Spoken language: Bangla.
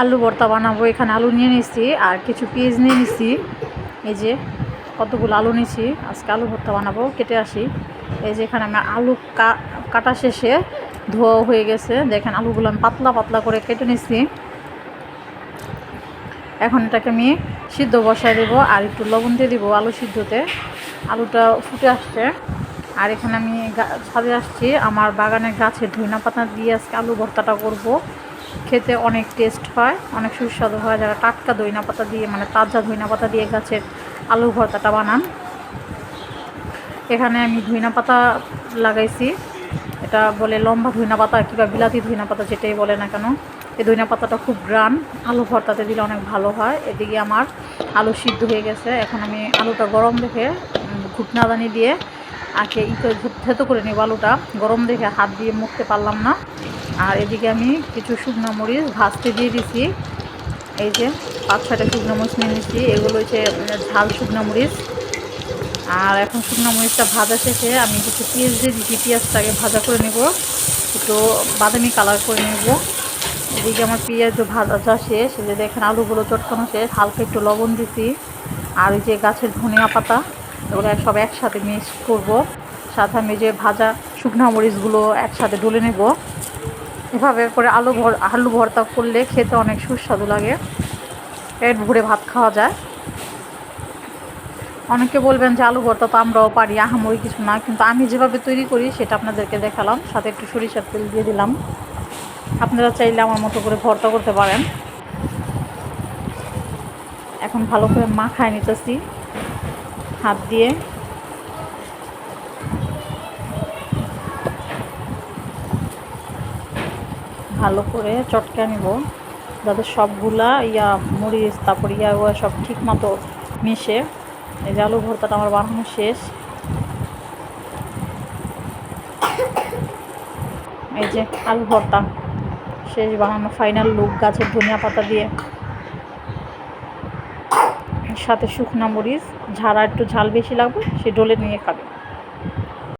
আলু ভর্তা বানাবো। এখানে আলু নিয়ে নিছি আর কিছু পেঁয়াজ নিয়ে নিছি এই যে কতগুলো আলু নিছি আজকে আলু ভর্তা বানাবো, কেটে আসি। এই যে এখানে আমি আলু কাটা শেষে ধোয়া হয়ে গেছে। দেখেন আলুগুলো আমি পাতলা পাতলা করে কেটে নিছি এখন এটাকে আমি সিদ্ধ বসায় দেবো আর একটু লবণ দিয়ে দিব আলু সিদ্ধতে। আলুটা ফুটে আসছে। আর এখানে আমি ছাদে আসছি। আমার বাগানের গাছের ধইনা পাতা দিয়ে আজকে আলু ভর্তাটা করব। খেতে অনেক টেস্ট হয় অনেক সুস্বাদু হয়। যারা টাটকা ধইনা পাতা দিয়ে মানে তাজা ধইনা পাতা দিয়ে গাছের আলু ভর্তাটা বানান এখানে আমি ধইনা পাতা লাগাইছি। এটা বলে লম্বা ধইনা পাতা কিংবা বিলাতি ধইনা পাতা যেটাই বলে না কেন এই ধইনা পাতাটা খুব গ্রান আলু ভর্তাতে দিলে অনেক ভালো হয়। এদিকে আমার আলু সিদ্ধ হয়ে গেছে। এখন আমি আলুটা গরম দেখে উম, ঘুটনাদানি দিয়ে আগে ই করে থেতো করে নেব আলুটা। গরম দেখে হাত দিয়ে মুখতে পারলাম না। আর এদিকে আমি কিছু শুকনো মরিচ ভাজতে দিয়ে দিছি। এই যে পাঁচ ছয়টা শুকনো মরিচ নিয়ে নিচ্ছি এগুলো হচ্ছে ঝাল শুকনো মরিচ। আর এখন শুকনো মরিচটা ভাজা শেষে আমি কিছু পেঁয়াজ দিয়ে দিচ্ছি পেঁয়াজটাকে ভাজা করে নেব। একটু বাদামি কালার করে নেব। এদিকে আমার পেঁয়াজ ভাজা শেষ। যে দেখেন, আলুগুলো চটকানো শেষ। হালকা একটু লবণ দিছি। আর ওই যে গাছের ধনিয়া পাতা, এগুলো সব একসাথে মিক্স করব। সাথে আমি যে ভাজা শুকনো মরিচগুলো একসাথে ডলে নেব। এভাবে করে আলু ভর, আলু ভর্তা করলে খেতে অনেক সুস্বাদু লাগে। পেট ভরে ভাত খাওয়া যায়। অনেকে বলবেন যে আলু ভর্তা তো আমরাও পারি, আহামরি কিছু না, কিন্তু আমি যেভাবে তৈরি করি সেটা আপনাদেরকে দেখালাম। সাথে একটু সরিষার তেল দিয়ে দিলাম। আপনারা চাইলে আমার মতো করে ভর্তা করতে পারেন। এখন ভালো করে মাখায় নিতেছি। হাত দিয়ে। ভালো করে চটকে নিব, যাতে সবগুলা ইয়া মরিচ, তারপর ইয়া সব ঠিক মতো মিশে। এই যে আলু ভর্তাটা আমার বানানো শেষ। এই যে আলু ভর্তা, শেষ বানানো ফাইনাল লুক গাছের ধনিয়া পাতা দিয়ে। সাথে শুকনা মরিচ ঝাড়া একটু ঝাল বেশি লাগবে, সে ডলে নিয়ে খাবে।